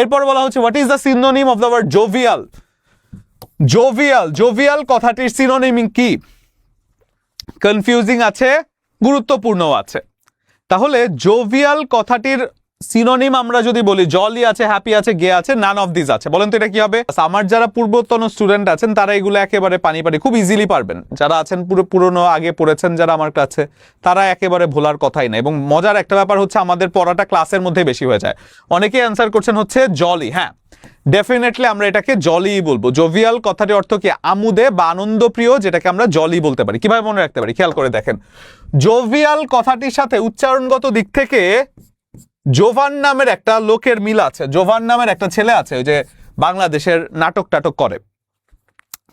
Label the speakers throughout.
Speaker 1: এরপর বলা হচ্ছে what is the synonym of the word jovial jovial jovial কথাটির সিনোনিম কি? কনফিউজিং আছে গুরুত্বপূর্ণ আছে। তাহলে জোভিয়াল কথাটির সিনোনিম আমরা যদি বলি জলি আছে হ্যাপি আছে গে আছে নান অফ দিস আছে। বলেন তো এটা কি হবে? আমার যারা পূর্বতন স্টুডেন্ট আছেন, তারা এগুলো একেবারে পানি পানি, খুব ইজিলি পারবেন। যারা আছেন পুরো পুরনো, আগে পড়েছেন, যারা আমার কাছে তারা একেবারে ভোলার কথাই না। এবং মজার একটা ব্যাপার হচ্ছে, আমাদের পড়াটা ক্লাসের মধ্যে বেশি হয়ে যায়। অনেকেই অ্যান্সার করছেন হচ্ছে জলি হ্যাঁ। ডেফিনেটলি আমরা এটাকে জলি বলব। জোভিয়াল কথাটির অর্থ কি? আমুদে বা আনন্দপ্রিয়, যেটাকে আমরা জলি বলতে পারি। কীভাবে মনে রাখতে পারি? খেয়াল করে দেখেন। জোভিয়াল কথাটির সাথে উচ্চারণগত দিক থেকে জোভান নামের একটা লোকের মিল আছে, জোভান নামের একটা ছেলে আছে, ওই যে বাংলাদেশের নাটক টাটক করে।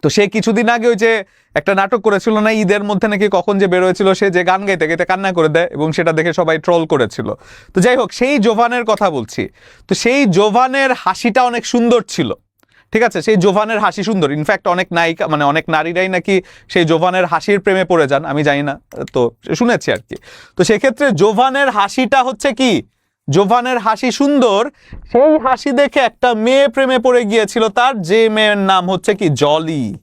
Speaker 1: তো সে কিছুদিন আগে ওই যে একটা নাটক করেছিল না, ঈদের মধ্যে নাকি কখন যে বেরোয়েছিল, সে যে গান গাইতে গাইতে কান্না করে দেয় এবং সেটা দেখে সবাই ট্রল করেছিল। তো যাই হোক, সেই জোভানের কথা বলছি। তো সেই জোভানের হাসিটা অনেক সুন্দর ছিল। ঠিক আছে? সেই জোভানের হাসি সুন্দর। ইনফ্যাক্ট অনেক নায়িকা মানে অনেক নারীরাই নাকি সেই জোভানের হাসির প্রেমে পড়ে যান, আমি জানি না, তো শুনেছি আর কি। তো সেক্ষেত্রে জোভানের হাসিটা হচ্ছে কি? জোভানের হাসি সুন্দর। সেই হাসি দেখে একটা মেয়ে প্রেমে পড়ে গিয়েছিল তার, যে মেয়ের নাম হচ্ছে কি? জলি।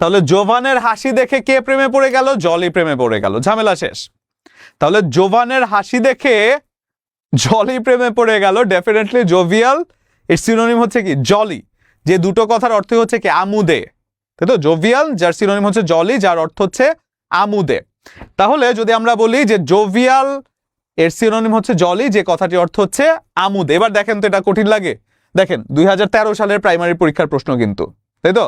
Speaker 1: তাহলে জোভানের হাসি দেখে কে প্রেমে পড়ে গেল? জলি প্রেমে পড়ে গেল। ঝামেলা শেষ। তাহলে জোভানের হাসি দেখে জলি প্রেমে পড়ে গেল। ডেফিনেটলি জোভিয়াল এর সিনোনিম হচ্ছে কি? জলি। যে দুটো কথার অর্থ হচ্ছে কি? আমুদে। তাই তো? জোভিয়াল যার সিনোনিম হচ্ছে জলি, যার অর্থ হচ্ছে আমুদে। তাহলে যদি আমরা বলি যে জোভিয়াল এর সিরোনিম হচ্ছে জলি, যে কথাটি অর্থ হচ্ছে আমুদ। এবার দেখেন তো এটা কঠিন লাগে। দেখেন, দুই হাজার তেরো সালের প্রাইমারি পরীক্ষার প্রশ্ন কিন্তু, তাই তো?